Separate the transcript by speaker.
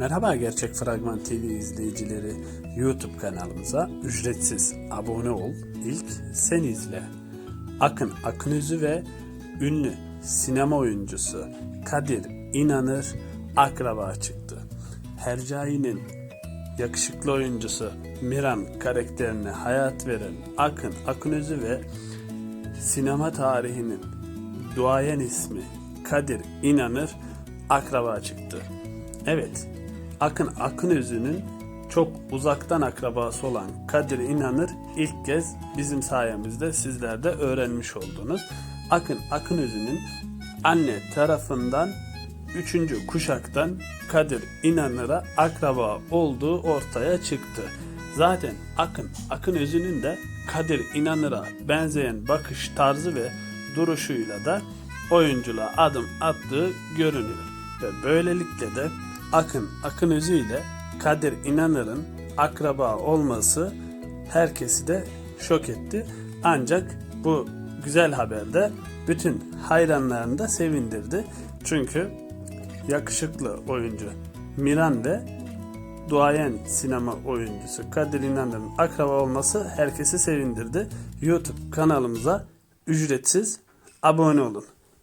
Speaker 1: Merhaba Gerçek Fragman TV izleyicileri YouTube kanalımıza ücretsiz abone ol, ilk sen izle. Akın Akınözü ve ünlü sinema oyuncusu Kadir İnanır akraba çıktı. Hercai'nin yakışıklı oyuncusu Miran karakterine hayat veren Akın Akınözü ve sinema tarihinin duayen ismi Kadir İnanır akraba çıktı. Evet, Akın Akınözü'nün çok uzaktan akrabası olan Kadir İnanır ilk kez bizim sayemizde sizler de öğrenmiş oldunuz. Akın Akınözü'nün anne tarafından üçüncü kuşaktan Kadir İnanır'a akraba olduğu ortaya çıktı. Zaten Akın Akın Özü'nün de Kadir İnanır'a benzeyen bakış tarzı ve duruşuyla da oyunculuğa adım attığı görünüyor. Ve böylelikle de Akın Akın Özü ile Kadir İnanır'ın akraba olması herkesi de şok etti. Ancak bu güzel haber de bütün hayranlarını da sevindirdi. Çünkü yakışıklı oyuncu Miran ve duayen sinema oyuncusu Kadir İnanır'ın akraba olması herkesi sevindirdi. YouTube kanalımıza ücretsiz abone olun.